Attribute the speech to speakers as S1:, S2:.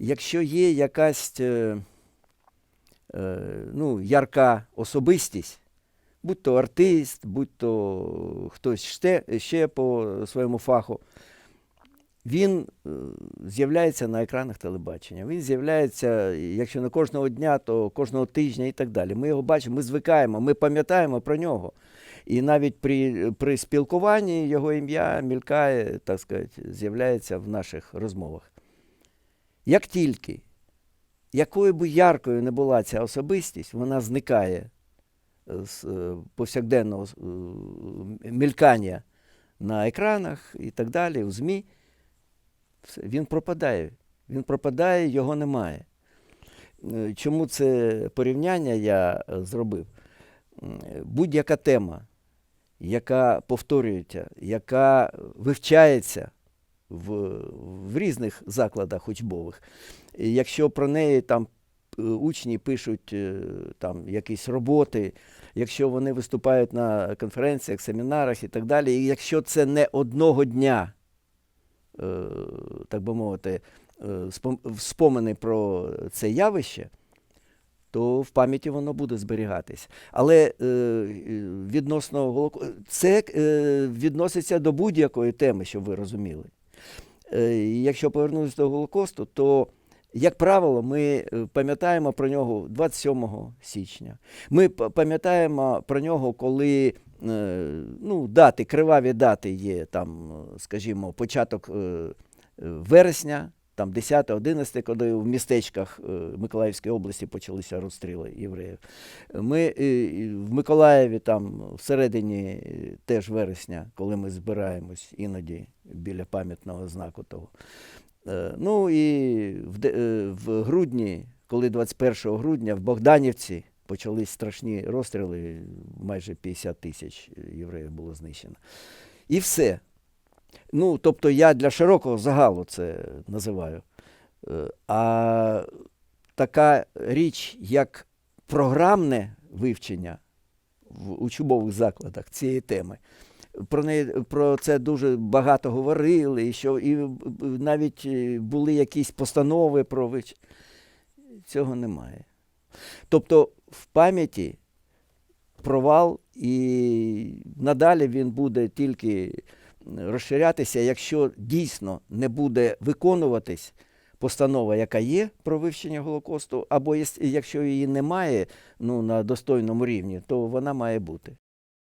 S1: якщо є якась е, е, ну, ярка особистість, будь то артист, будь то хтось ще, ще по своєму фаху, він е, з'являється на екранах телебачення. Він з'являється, якщо не кожного дня, то кожного тижня і так далі. Ми його бачимо, ми звикаємо, ми пам'ятаємо про нього. І навіть при, при спілкуванні його ім'я мількає, так сказати, з'являється в наших розмовах. Як тільки, якою би яркою не була ця особистість, вона зникає з е, повсякденного е, мількання на екранах і так далі, у ЗМІ, він пропадає. Він пропадає, його немає. Е, Чому це порівняння я е, зробив? Будь-яка тема, яка повторюється, яка вивчається в, в різних закладах учбових, якщо про неї там е, учні пишуть е, там якісь роботи, якщо вони виступають на конференціях, семінарах і так далі, і якщо це не одного дня, е, так би мовити, спомини про це явище, то в пам'яті воно буде зберігатись. Але відносно це відноситься до будь-якої теми, щоб ви розуміли. Е, якщо повернутися до Голокосту, то, як правило, ми е, пам'ятаємо про нього 27 січня. Ми пам'ятаємо про нього, коли е, ну, дати, криваві дати є, там, скажімо, початок вересня, там 10-11, коли в містечках е, Миколаївської області почалися розстріли євреїв. Ми е, в Миколаєві, там всередині е, теж вересня, коли ми збираємось іноді біля пам'ятного знаку того. Ну і в, в грудні, коли 21 грудня в Богданівці почались страшні розстріли, майже 50 тисяч євреїв було знищено. І все. Ну, тобто я для широкого загалу це називаю. Е, А така річ, як програмне вивчення в учбових закладах цієї теми. Про неї про це дуже багато говорили, і що і навіть були якісь постанови про вивчення. Цього немає. Тобто в пам'яті провал, і надалі він буде тільки розширятися, якщо дійсно не буде виконуватись постанова, яка є про вивчення Голокосту, або якщо її немає ну, на достойному рівні, то вона має бути.